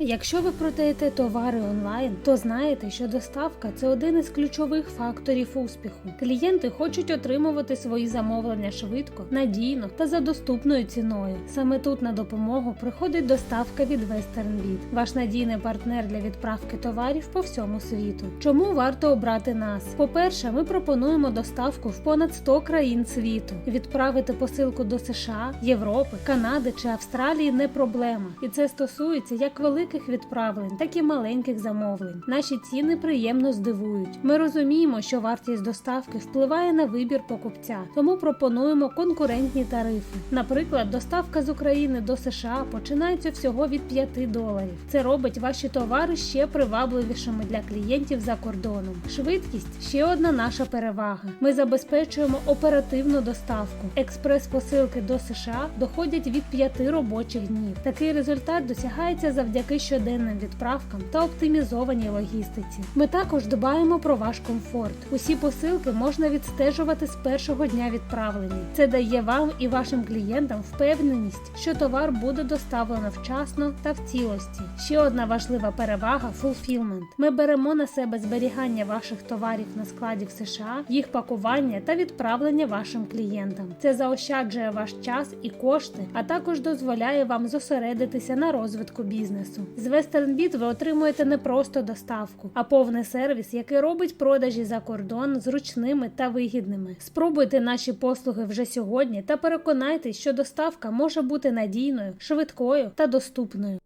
Якщо ви продаєте товари онлайн, то знаєте, що доставка це один із ключових факторів успіху. Клієнти хочуть отримувати свої замовлення швидко, надійно та за доступною ціною. Саме тут на допомогу приходить доставка від WesternBit, ваш надійний партнер для відправки товарів по всьому світу. Чому варто обрати нас? По-перше, ми пропонуємо доставку в понад 100 країн світу. Відправити посилку до США, Європи, Канади чи Австралії не проблема, і це стосується як великих відправлень, так і маленьких замовлень. Наші ціни приємно здивують. Ми розуміємо, що вартість доставки впливає на вибір покупця, тому пропонуємо конкурентні тарифи. Наприклад, доставка з України до США починається всього від 5 доларів. Це робить ваші товари ще привабливішими для клієнтів за кордоном. Швидкість ще одна наша перевага. Ми забезпечуємо оперативну доставку. Експрес-посилки до США доходять від 5 робочих днів. Такий результат досягається завдяки щоденним відправкам та оптимізованій логістиці. Ми також дбаємо про ваш комфорт. Усі посилки можна відстежувати з першого дня відправлення. Це дає вам і вашим клієнтам впевненість, що товар буде доставлено вчасно та в цілості. Ще одна важлива перевага fulfillment. Ми беремо на себе зберігання ваших товарів на складі в США, їх пакування та відправлення вашим клієнтам. Це заощаджує ваш час і кошти, а також дозволяє вам зосередитися на розвитку бізнесу. З WesternBit ви отримуєте не просто доставку, а повний сервіс, який робить продажі за кордон зручними та вигідними. Спробуйте наші послуги вже сьогодні та переконайтесь, що доставка може бути надійною, швидкою та доступною.